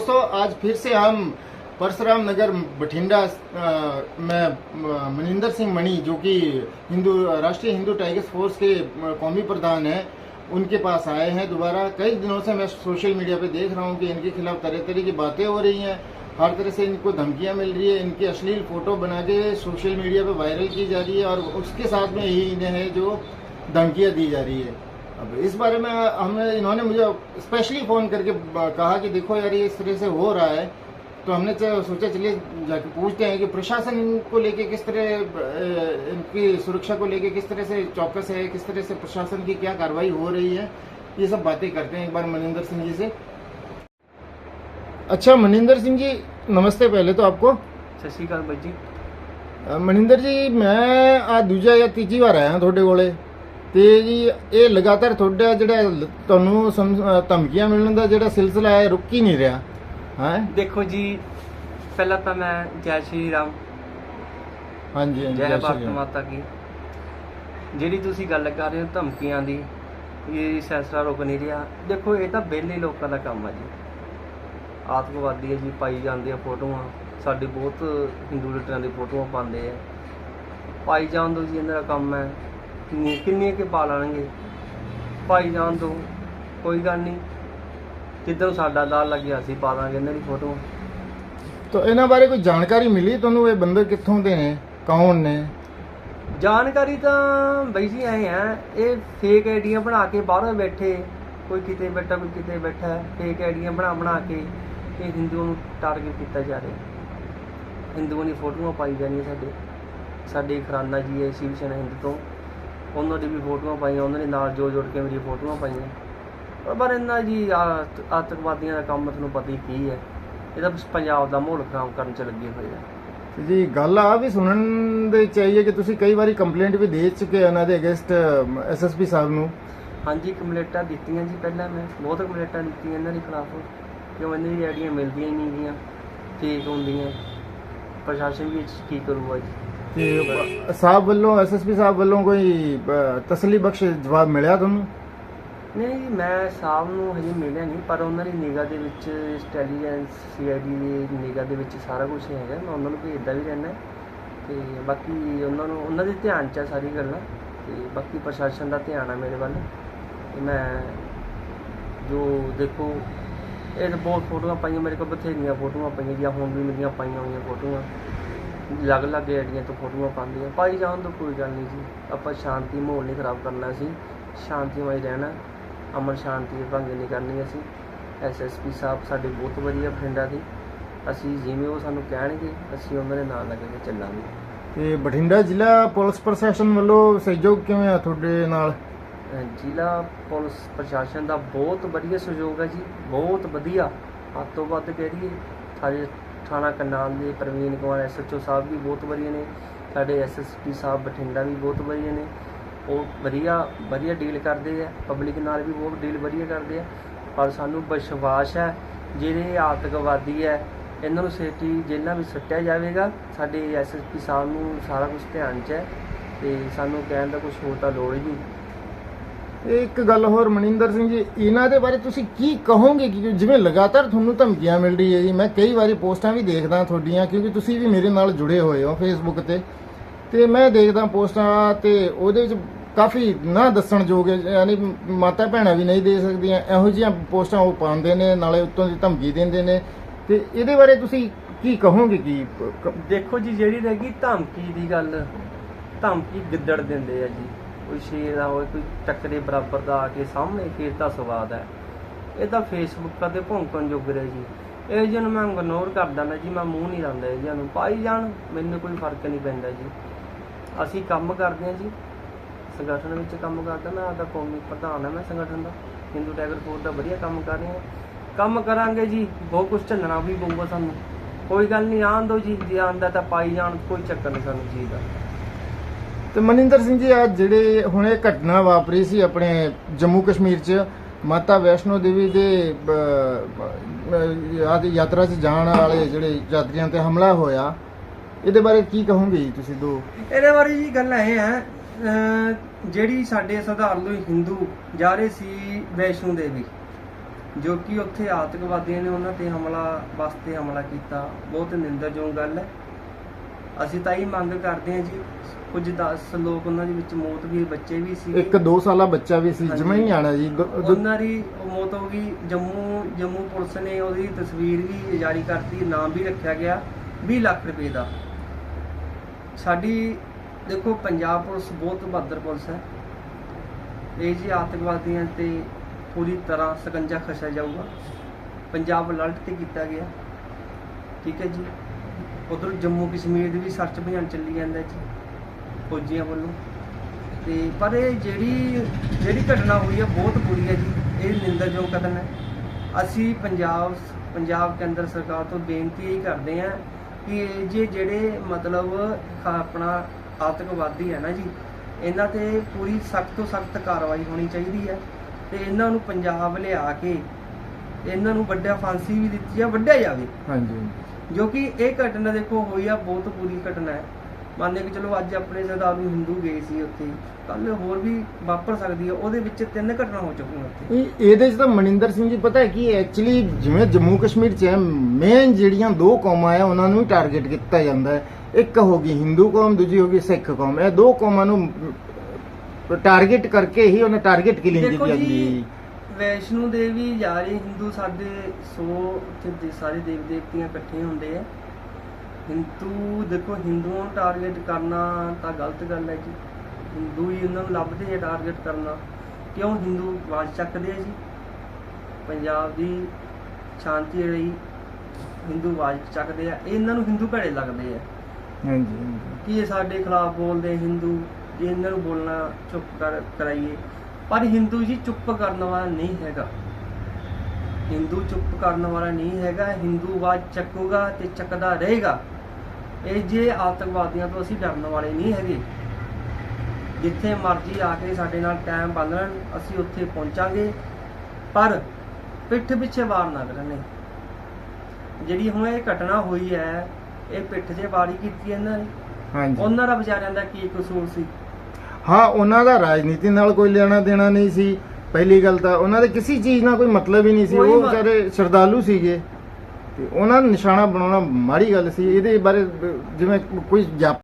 दोस्तों, आज फिर से हम परशुराम नगर बठिंडा में मनिंदर सिंह मणि, जो कि हिंदू, राष्ट्रीय हिंदू टाइगर्स फोर्स के कौमी प्रधान हैं, उनके पास आए हैं दोबारा। कई दिनों से मैं सोशल मीडिया पे देख रहा हूँ कि इनके खिलाफ तरह तरह की बातें हो रही हैं। हर तरह से इनको धमकियाँ मिल रही है, इनकी अश्लील फ़ोटो बना के सोशल मीडिया पे वायरल की जा रही है और उसके साथ में ही इन्हें जो धमकियाँ दी जा रही है। अब इस बारे में हम इन्होंने मुझे स्पेशली फ़ोन करके कहा कि देखो यार ये इस तरह से हो रहा है तो हमने तो सोचा चलिए जाके पूछते हैं कि प्रशासन इनको लेके किस तरह इनकी सुरक्षा को लेके किस तरह से चौकस है किस तरह से प्रशासन की क्या कार्रवाई हो रही है ये सब बातें करते हैं एक बार मनिंदर सिंह जी से। अच्छा मनिंदर सिंह जी नमस्ते पहले तो आपको। सत श्रीकाल भाई जी। मनिंदर जी मैं आज दूजा या तीजी बार आया थोड़े घोड़े ਤੇ ਜੀ ਇਹ ਲਗਾਤਾਰ ਤੁਹਾਡਾ ਜਿਹੜਾ ਤੁਹਾਨੂੰ ਸਮ- ਧਮਕੀਆਂ ਮਿਲਣ ਦਾ ਜਿਹੜਾ ਸਿਲਸਿਲਾ ਹੈ ਰੁਕ ਹੀ ਨਹੀਂ ਰਿਹਾ। ਹੈ? ਦੇਖੋ ਜੀ ਪਹਿਲਾਂ ਤਾਂ ਮੈਂ ਜੈ ਸ਼੍ਰੀ ਰਾਮ। ਹਾਂਜੀ ਹਾਂਜੀ ਜੈ ਭਾਰਤ। ਮਾਤਾ ਕੀ। ਜਿਹੜੀ ਤੁਸੀਂ ਗੱਲ ਕਰ ਰਹੇ ਹੋ ਧਮਕੀਆਂ ਦੀ ਇਹ ਸਿਲਸਿਲਾ ਰੁਕ ਨਹੀਂ ਰਿਹਾ। ਦੇਖੋ ਇਹ ਤਾਂ ਬੇਲੇ ਲੋਕਾਂ ਦਾ ਕੰਮ ਆ ਜੀ। ਆਤੰਕਵਾਦੀ ਹੈ ਜੀ ਪਾਈ ਜਾਂਦੇ ਆ ਫੋਟੋਆਂ। ਸਾਡੇ ਬਹੁਤ ਹਿੰਦੂ ਲੀਡਰਾਂ ਦੀ ਫੋਟੋਆਂ ਪਾਉਂਦੇ ਆ। ਪਾਈ ਜਾਣ ਦੋ ਜੀ ਇਹਨਾਂ ਦਾ ਕੰਮ ਹੈ। ਕਿੰਨੀ ਕਿੰਨੀਆਂ ਕੇ ਪਾ ਲੈਣਗੇ ਪਾਈ ਜਾਣ ਦੋ ਕੋਈ ਗੱਲ ਨਹੀਂ। ਜਿੱਦਣ ਸਾਡਾ ਦਾਲ ਲੱਗਿਆ ਅਸੀਂ ਪਾ ਦਾਂਗੇ ਇਹਨਾਂ ਦੀ ਫੋਟੋ ਤਾਂ ਇਹਨਾਂ ਬਾਰੇ ਕੋਈ ਜਾਣਕਾਰੀ ਮਿਲੀ ਤੁਹਾਨੂੰ? ਇਹ ਬੰਦੇ ਕਿੱਥੋਂ ਦੇ ਨੇ? ਕੌਣ ਨੇ? ਜਾਣਕਾਰੀ ਤਾਂ ਬਈ ਜੀ ਆਏ ਆ ਇਹ ਫੇਕ ਆਈਡੀਆਂ ਬਣਾ ਕੇ ਬਾਹਰੋਂ ਬੈਠੇ। ਕੋਈ ਕਿਤੇ ਬੈਠਾ ਕੋਈ ਕਿਤੇ ਬੈਠਾ ਫੇਕ ਆਈਡੀਆਂ ਬਣਾ ਬਣਾ ਕੇ ਇਹ ਹਿੰਦੂਆਂ ਨੂੰ ਟਾਰਗੇਟ ਕੀਤਾ ਜਾ ਰਿਹਾ। ਹਿੰਦੂਆਂ ਦੀ ਫੋਟੋਆਂ ਪਾਈ ਜਾਂਦੀਆਂ ਸਾਡੇ। ਸਾਡੇ ਖਰਾਨਾ ਜੀ ਹੈ ਸ਼ਿਵ ਸੈਨਾ ਹਿੰਦ ਤੋਂ। ਉਹਨਾਂ ਦੀ ਵੀ ਫੋਟੋਆਂ ਪਾਈਆਂ ਉਹਨਾਂ ਦੇ ਨਾਲ ਜੋੜ ਜੋੜ ਕੇ ਮੇਰੀਆਂ ਫੋਟੋਆਂ ਪਾਈਆਂ। ਪਰ ਇਹਨਾਂ ਜੀ ਆਤ- ਆਤੰਕਵਾਦੀਆਂ ਦਾ ਕੰਮ ਤੁਹਾਨੂੰ ਪਤਾ ਹੀ ਕੀ ਹੈ। ਇਹ ਤਾਂ ਬਸ ਪੰਜਾਬ ਦਾ ਮਾਹੌਲ ਖਰਾਬ ਕਰਨ ਚ ਲੱਗੇ ਹੋਏ ਆ। ਜੀ ਗੱਲ ਆ ਵੀ ਸੁਣਨ ਦੇ ਚਾਹੀਏ ਕਿ ਤੁਸੀਂ ਕਈ ਵਾਰੀ ਕੰਪਲੇਂਟ ਵੀ ਦੇ ਚੁੱਕੇ ਹੋ ਇਹਨਾਂ ਦੇ ਅਗੇਂਸਟ ਐਸਐਸਪੀ ਸਾਹਿਬ ਨੂੰ। ਹਾਂਜੀ ਕੰਪਲੇਂਟਾਂ ਦਿੱਤੀਆਂ ਜੀ ਪਹਿਲਾਂ ਮੈਂ। ਬਹੁਤ ਕੰਪਲੇਂਟਾਂ ਦਿੱਤੀਆਂ ਇਹਨਾਂ ਦੇ ਖਿਲਾਫ। ਕਿਉਂ ਇਹਨਾਂ ਦੀ ਆਈਡੀਆਂ ਮਿਲਦੀਆਂ ਹੀ ਨਹੀਂ ਗੀਆਂ। ਫੇਕ ਹੁੰਦੀਆਂ। ਪ੍ਰਸ਼ਾਸਨ ਵੀ ਕੀ ਕਰੂਗਾ ਜੀ। ਤੇ ਸਾਹਿਬ ਵੱਲੋਂ ਐਸਐਸਪੀ ਸਾਹਿਬ ਵੱਲੋਂ ਕੋਈ ਅ, ਤਸੱਲੀ ਬਖਸ਼ ਜਵਾਬ ਮਿਲਿਆ ਤੁਹਾਨੂੰ? ਨਹੀਂ ਜੀ ਮੈਂ ਸਾਹਿਬ ਨੂੰ ਹਜੇ ਮਿਲਿਆ ਨਹੀਂ ਪਰ ਉਹਨਾਂ ਦੀ ਨਿਗਾਹ ਦੇ ਵਿੱਚ ਇੰਟੈਲੀਜੈਂਸ ਸੀਆਈਡੀ ਦੀ ਨਿਗਾਹ ਦੇ ਵਿੱਚ ਸਾਰਾ ਕੁਝ ਹੈਗਾ। ਮੈਂ ਉਹਨਾਂ ਨੂੰ ਭੇਜਦਾ ਵੀ ਰਹਿੰਦਾ। ਤੇ ਬਾਕੀ ਉਹਨਾਂ ਨੂੰ ਉਹਨਾਂ ਦੇ ਧਿਆਨ 'ਚ ਆ ਸਾਰੀ ਗੱਲਾਂ। ਤੇ ਬਾਕੀ ਪ੍ਰਸ਼ਾਸਨ ਦਾ ਧਿਆਨ ਆ ਮੇਰੇ ਵੱਲ। ਤੇ ਮੈਂ ਜੋ ਦੇਖੋ ਇਹ ਤਾਂ ਬਹੁਤ ਫੋਟੋਆਂ ਪਾਈਆਂ ਮੇਰੇ ਕੋਲ ਬਥੇਰੀਆਂ ਫੋਟੋਆਂ ਪਈਆਂ ਜੀ ਹੁਣ ਵੀ ਮੇਰੀਆਂ ਪਾਈਆਂ ਹੋਈਆਂ ਫੋਟੋਆਂ। ਲੱਗ ਲੱਗ ਆਈਡੀਆਂ ਤੋਂ ਫੋਟੋਆਂ ਪਾਉਂਦੇ ਆ ਪਾਈ ਜਾਣ ਤੋਂ ਕੋਈ ਗੱਲ ਨਹੀਂ ਜੀ ਆਪਾਂ ਸ਼ਾਂਤੀ ਮਾਹੌਲ ਨਹੀਂ ਖਰਾਬ ਕਰਨਾ ਸੀ। ਸ਼ਾਂਤੀਮਈ ਰਹਿਣਾ ਅਮਨ ਸ਼ਾਂਤੀ ਦੇ ਭੰਗ ਨਹੀਂ ਕਰਨੀ ਅਸੀਂ। ਐਸਐਸਪੀ ਸਾਹਿਬ ਸਾਡੇ ਬਹੁਤ ਵਧੀਆ ਫਰੈਂਡਾਂ ਦੀ ਅਸੀਂ ਜਿਵੇਂ ਉਹ ਸਾਨੂੰ ਕਹਿਣਗੇ ਅਸੀਂ ਉਹਨਾਂ ਦੇ ਨਾਲ ਲੱਗ ਕੇ ਚੱਲਾਂਗੇ। ਤੇ ਬਠਿੰਡਾ ਜ਼ਿਲ੍ਹਾ ਪੁਲਿਸ ਪ੍ਰਸ਼ਾਸਨ ਵੱਲੋਂ ਸਹਿਯੋਗ ਕਿਵੇਂ ਆ ਤੁਹਾਡੇ ਨਾਲ? ਜ਼ਿਲ੍ਹਾ ਪੁਲਿਸ ਪ੍ਰਸ਼ਾਸਨ ਦਾ ਬਹੁਤ ਵਧੀਆ ਸਹਿਯੋਗ ਹੈ ਜੀ। ਬਹੁਤ ਵਧੀਆ। ਹੱਦ ਤੋਂ ਵੱਧ ਕਹਿ ਦਈਏ ਸਾਡੇ ਥਾਣਾ ਕਰਨਾਲ ਦੇ ਪ੍ਰਵੀਨ ਕੁਮਾਰ ਐਸਐਚਓ ਸਾਹਿਬ ਵੀ ਬਹੁਤ ਵਧੀਆ ਨੇ। ਸਾਡੇ ਐਸਐਸਪੀ ਸਾਹਿਬ ਬਠਿੰਡਾ ਵੀ ਬਹੁਤ ਵਧੀਆ ਨੇ। ਉਹ ਵਧੀਆ ਵਧੀਆ ਡੀਲ ਕਰਦੇ ਆ। ਪਬਲਿਕ ਨਾਲ ਵੀ ਬਹੁਤ ਡੀਲ ਵਧੀਆ ਕਰਦੇ ਆ। ਪਰ ਸਾਨੂੰ ਵਿਸ਼ਵਾਸ ਹੈ, ਜਿਹੜੇ ਆਤੰਕਵਾਦੀ ਹੈ, ਇਹਨਾਂ ਨੂੰ ਸੇਤੀ ਜੇਲ੍ਹਾਂ ਵਿੱਚ ਸੱਟਿਆ ਜਾਵੇਗਾ। ਸਾਡੇ ਐਸਐਸਪੀ ਸਾਹਿਬ ਨੂੰ ਸਾਰਾ ਕੁਝ ਧਿਆਨ 'ਚ ਹੈ ਤੇ ਸਾਨੂੰ ਕਹਿਣ ਦਾ ਕੁਝ ਹੋਰ ਤਾਂ ਲੋੜ ਹੀ ਨਹੀਂ। ਇੱਕ ਗੱਲ ਹੋਰ ਮਨਿੰਦਰ ਸਿੰਘ ਜੀ, ਇਹਨਾਂ ਦੇ ਬਾਰੇ ਤੁਸੀਂ ਕੀ ਕਹੋਗੇ? ਕਿ ਜਿਵੇਂ ਲਗਾਤਾਰ ਤੁਹਾਨੂੰ ਧਮਕੀਆਂ ਮਿਲ ਰਹੀ ਹੈ ਜੀ, ਮੈਂ ਕਈ ਵਾਰੀ ਪੋਸਟਾਂ ਵੀ ਦੇਖਦਾ ਤੁਹਾਡੀਆਂ, ਕਿਉਂਕਿ ਤੁਸੀਂ ਵੀ ਮੇਰੇ ਨਾਲ ਜੁੜੇ ਹੋਏ ਹੋ ਫੇਸਬੁੱਕ ਤੇ। ਤੇ ਮੈਂ ਦੇਖਦਾ ਪੋਸਟਾਂ ਤੇ ਉਹਦੇ ਵਿੱਚ ਕਾਫੀ ਨਾ ਦੱਸਣ ਯੋਗ ਯਾਨੀ ਮਾਤਾ ਭੈਣਾਂ ਵੀ ਨਹੀਂ ਦੇ ਸਕਦੀਆਂ, ਇਹੋ ਜਿਹੀਆਂ ਪੋਸਟਾਂ ਉਹ ਪਾਉਂਦੇ ਨੇ, ਨਾਲੇ ਉੱਤੋਂ ਦੀ ਧਮਕੀ ਦਿੰਦੇ ਨੇ। ਤੇ ਇਹਦੇ ਬਾਰੇ ਤੁਸੀਂ ਕੀ ਕਹੋਗੇ ਕੀ ਦੇਖੋ ਜੀ, ਜਿਹੜੀ ਰਹਿ ਗਈ ਧਮਕੀ ਦੀ ਗੱਲ, ਧਮਕੀ ਗਿੱਦੜ ਦਿੰਦੇ ਆ ਜੀ। ਕੋਈ ਸ਼ੇਰ ਦਾ ਹੋਵੇ ਕੋਈ ਟੱਕਰੇ ਬਰਾਬਰ ਦਾ ਆ ਕੇ ਸਾਹਮਣੇ ਫੇਰ ਤਾਂ ਸਵਾਦ ਹੈ। ਇਹ ਤਾਂ ਫੇਸਬੁੱਕ ਤੇ ਭੌਂਕਣ ਜੋਗ ਰਿਹਾ ਜੀ। ਇਹ ਜਿਹਨ ਮੈਂ ਇਗਨੋਰ ਕਰ ਦਿੰਦਾ ਜੀ, ਮੈਂ ਮੂੰਹ ਨਹੀਂ ਲਾਉਂਦਾ ਇਹ ਨੂੰ ਪਾਈ ਜਾਣ ਮੈਨੂੰ ਕੋਈ ਫ਼ਰਕ ਨਹੀਂ ਪੈਂਦਾ ਜੀ। ਅਸੀਂ ਕੰਮ ਕਰਦੇ ਹਾਂ ਜੀ। ਸੰਗਠਨ ਵਿੱਚ ਕੰਮ ਕਰਦਾ, ਮੈਂ ਆਦਾ ਕੌਮੀ ਪ੍ਰਧਾਨ ਹਾਂ ਮੈਂ ਸੰਗਠਨ ਦਾ। ਹਿੰਦੂ ਟਾਈਗਰ ਫੋਰਸ ਦਾ ਵਧੀਆ ਕੰਮ ਕਰ ਰਹੇ। ਹਾਂ ਕੰਮ ਕਰਾਂਗੇ ਜੀ, ਬਹੁਤ ਕੁਝ ਝੱਲਣਾ ਵੀ ਪਊਗਾ ਸਾਨੂੰ। ਕੋਈ ਗੱਲ ਨਹੀਂ, ਆਉਣ ਦਿਓ ਜੀ। ਜੇ ਆਂਦਾ ਤਾਂ ਪਾਈ ਜਾਣ ਕੋਈ ਚੱਕਰ ਨਹੀਂ ਸਾਨੂੰ ਜੀ ਦਾ। ਤੇ ਮਨਿੰਦਰ ਸਿੰਘ ਜੀ ਅੱਜ ਜਿਹੜੇ ਹੁਣ ਇਹ ਘਟਨਾ ਵਾਪਰੀ ਸੀ ਆਪਣੇ ਜੰਮੂ ਕਸ਼ਮੀਰ 'ਚ, ਮਾਤਾ ਵੈਸ਼ਨੋ ਦੇਵੀ ਦੇ ਯਾਤਰਾ 'ਚ ਜਾਣ ਵਾਲੇ ਜਿਹੜੇ ਯਾਤਰੀਆਂ ਤੇ ਹਮਲਾ ਹੋਇਆ, ਇਹਦੇ ਬਾਰੇ ਕੀ ਕਹੋਗੇ ਜੀ ਤੁਸੀਂ ਦੋ? ਇਹਦੇ ਬਾਰੇ ਜੀ ਗੱਲ ਇਹ ਹੈ ਜਿਹੜੀ ਸਾਡੇ ਸਧਾਰਨ ਹਿੰਦੂ ਜਾ ਰਹੇ ਸੀ ਵੈਸ਼ਨੂ ਦੇਵੀ, ਜੋ ਕਿ ਉੱਥੇ ਆਤੰਕਵਾਦੀਆਂ ਨੇ ਉਹਨਾਂ ਤੇ ਹਮਲਾ, ਵਾਸਤੇ ਹਮਲਾ ਕੀਤਾ, ਬਹੁਤ ਨਿੰਦਰਯੋਗ ਗੱਲ ਹੈ। ਅਸੀਂ ਤਾਂ ਇਹ ਮੰਗ ਕਰਦੇ ਹਾਂ ਜੀ ਕੁਝ 10 ਲੋਕ ਉਹਨਾਂ ਦੇ ਵਿੱਚ ਮੌਤ ਵੀ ਬੱਚੇ ਵੀ ਸੀ। ਇੱਕ 2 ਸਾਲਾ ਬੱਚਾ ਵੀ ਸੀ ਹਾਂਜੀ। ਜਮਾ ਹੀ ਆਣਾ ਜੀ ਦੋ- ਦੋ- ਉਹਨਾਂ ਦੀ ਮੌਤ ਹੋ ਗਈ ਜੰਮੂ ਜੰਮੂ ਪੁਲਿਸ ਨੇ ਉਹਦੀ ਤਸਵੀਰ ਵੀ ਜਾਰੀ ਕਰਤੀ ਨਾਮ ਵੀ ਰੱਖਿਆ ਗਿਆ 20 ਲੱਖ ਰੁਪਏ ਦਾ। ਸਾਡੀ ਦੇਖੋ ਪੰਜਾਬ ਪੁਲਿਸ ਬਹੁਤ ਬਹਾਦਰ ਪੁਲਿਸ ਹੈ। ਇਹ ਜੀ ਆਤੰਕਵਾਦੀਆਂ ਤੇ ਪੂਰੀ ਤਰ੍ਹਾਂ ਸਕੰਜਾ ਖਸਿਆ ਜਾਊਗਾ। ਪੰਜਾਬ ਅਲਰਟ ਤੇ ਕੀਤਾ ਗਿਆ। ਠੀਕ ਹੈ ਜੀ। ਉਧਰ ਜੰਮੂ ਕਸ਼ਮੀਰ ਦੇ ਵੀ ਸਰਚ ਅਭਿਆਨ ਚੱਲੀ ਜਾਂਦਾ ਜੀ ਫੌਜੀਆਂ ਵੱਲੋਂ। ਤੇ ਪਰ ਇਹ ਜਿਹੜੀ ਜਿਹੜੀ ਘਟਨਾ ਹੋਈ ਹੈ ਬਹੁਤ ਬੁਰੀ ਹੈ ਜੀ। ਇਹ ਨਿੰਦਰਯੋਗ ਕਦਮ ਹੈ। ਅਸੀਂ ਪੰਜਾਬ ਪੰਜਾਬ ਕੇਂਦਰ ਸਰਕਾਰ ਤੋਂ ਬੇਨਤੀ ਇਹ ਕਰਦੇ ਹਾਂ ਕਿ ਇਹ ਜੇ ਜਿਹੜੇ ਮਤਲਬ ਆਪਣਾ ਆਤੰਕਵਾਦੀ ਹੈ ਨਾ ਜੀ, ਇਹਨਾਂ ਤੇ ਪੂਰੀ ਸਖਤ ਤੋਂ ਸਖਤ ਕਾਰਵਾਈ ਹੋਣੀ ਚਾਹੀਦੀ ਹੈ ਤੇ ਇਹਨਾਂ ਨੂੰ ਪੰਜਾਬ ਲਿਆ ਕੇ, ਇਹਨਾਂ ਨੂੰ ਵੱਡਾ ਫਾਂਸੀ ਵੀ ਦਿੱਤੀ ਜਾ ਵੱਢਿਆ ਜਾਵੇ। ਹਾਂਜੀ। ਜੋ ਕਿ ਇਹ ਘਟਨਾ ਦੇਖੋ ਹੋਈ ਆ ਬਹੁਤ ਬੁਰੀ ਘਟਨਾ ਹੈ। ਮੰਨ ਕੇ ਚਲੋ ਅੱਜ ਆਪਣੇ ਸਰਦਾਰੂ ਹਿੰਦੂ ਗਏ ਸੀ ਉੱਥੇ ਕੱਲ ਹੋਰ ਵੀ ਵਾਪਰ ਸਕਦੀ ਹੈ ਉਹਦੇ ਵਿੱਚ ਤਿੰਨ ਘਟਨਾ ਹੋ ਚੁੱਕੀਆਂ ਉੱਥੇ। ਇਹ ਇਹਦੇ ਚ ਤਾਂ ਮਨਿੰਦਰ ਸਿੰਘ ਜੀ ਪਤਾ ਹੈ ਕਿ ਐਕਚੁਅਲੀ ਜਿਵੇਂ ਜੰਮੂ ਕਸ਼ਮੀਰ ਚ ਮੇਨ ਜਿਹੜੀਆਂ ਦੋ ਕੌਮਾਂ ਆ ਉਹਨਾਂ ਨੂੰ ਹੀ ਟਾਰਗੇਟ ਕੀਤਾ ਜਾਂਦਾ ਹੈ। ਇੱਕ ਹੋ ਗਈ ਹਿੰਦੂ ਕੌਮ ਦੂਜੀ ਹੋ ਗਈ ਸਿੱਖ ਕੌਮ। ਇਹ ਦੋ ਕੌਮਾਂ ਨੂੰ ਟਾਰਗੇਟ ਕਰਕੇ ਹੀ ਉਹਨੇ ਟਾਰਗੇਟ ਕਿਲਿੰਗ ਕੀਤੀ ਜਾਂਦੀ ਵੈਸ਼ਨੂ ਦੇਵੀ ਜਾ ਰਹੇ ਹਿੰਦੂ ਸਾਡੇ 100 ਉੱਥੇ ਦੇ ਸਾਰੇ ਦੇਵ ਦੇਵਤੀਆਂ ਇਕੱਠੇ ਹੁੰਦੇ ਆ। ਹਿੰਦੂ ਦੇਖੋ ਹਿੰਦੂਆਂ ਨੂੰ ਟਾਰਗੇਟ ਕਰਨਾ ਤਾਂ ਗਲਤ ਗੱਲ ਹੈ ਜੀ। ਹਿੰਦੂ ਹੀ ਇਹਨਾਂ ਨੂੰ ਲੱਭਦੇ ਆ ਟਾਰਗੇਟ ਕਰਨਾ। ਕਿਉਂ ਹਿੰਦੂ ਆਵਾਜ਼ ਚੱਕਦੇ ਆ ਜੀ? ਪੰਜਾਬ ਦੀ ਸ਼ਾਂਤੀ ਲਈ ਹਿੰਦੂ ਆਵਾਜ਼ ਚੱਕਦੇ ਆ। ਇਹ ਇਹਨਾਂ ਨੂੰ ਹਿੰਦੂ ਭੜੇ ਲੱਗਦੇ ਆ। ਹਾਂਜੀ ਹਾਂਜੀ। ਕਿ ਇਹ ਸਾਡੇ ਖਿਲਾਫ ਬੋਲਦੇ ਇਹ ਇਹਨਾਂ ਨੂੰ ਬੋਲਣਾ ਚੁੱਪ ਕਰ ਕਰਾਈਏ। ਪਰ ਹਿੰਦੂ ਜੀ ਚੁੱਪ ਕਰਨ ਵਾਲਾ ਨਹੀਂ ਹੈਗਾ। ਹਿੰਦੂ ਚੁੱਪ ਕਰਨ ਵਾਲਾ ਨਹੀਂ ਹੈਗਾ ਹਿੰਦੂ ਆਵਾਜ਼ ਚੱਕੂਗਾ ਤੇ ਚੱਕਦਾ ਰਹੇਗਾ। ਇਹ ਜੇ ਆਤੰਕਵਾਦੀਆਂ ਤੋਂ ਅਸੀਂ ਡਰਨ ਵਾਲੇ ਨਹੀਂ ਹੈਗੇ। ਜਿੱਥੇ ਮਰਜ਼ੀ ਆ ਕੇ ਸਾਡੇ ਨਾਲ ਟਾਈਮ ਬੰਨਣ ਅਸੀਂ ਉੱਥੇ ਪਹੁੰਚਾਂਗੇ ਪਰ ਪਿੱਠ ਪਿੱਛੇ ਵਾਰ ਨਾ ਕਰਨੇ। ਜਿਹੜੀ ਹੁਣ ਇਹ ਘਟਨਾ ਹੋਈ ਹੈ ਇਹ ਪਿੱਠ 'ਤੇ ਵਾਰੀ ਕੀਤੀ ਇਹਨਾਂ ਨੇ। ਹਾਂਜੀ। ਉਹਨਾਂ ਦਾ ਵਿਚਾਰਿਆਂ ਦਾ ਕੀ ਕਸੂਰ ਸੀ? ਹਾਂ ਉਹਨਾਂ ਦਾ ਰਾਜਨੀਤੀ ਨਾਲ ਕੋਈ ਲੈਣਾ ਦੇਣਾ ਨਹੀਂ ਸੀ। ਪਹਿਲੀ ਗੱਲ ਤਾਂ ਉਹਨਾਂ ਦੇ ਕਿਸੇ ਚੀਜ਼ ਨਾਲ ਕੋਈ ਮਤਲਬ ਹੀ ਨਹੀਂ ਸੀ। ਉਹ ਵਿਚਾਰੇ ਸ਼ਰਧਾਲੂ ਸੀਗੇ। ਤੇ ਉਹਨਾਂ ਨੂੰ ਨਿਸ਼ਾਨਾ ਬਣਾਉਣਾ ਮਾੜੀ ਗੱਲ ਸੀ। ਇਹਦੇ ਬਾਰੇ ਜਿਵੇਂ ਕੋਈ ਜਾਪ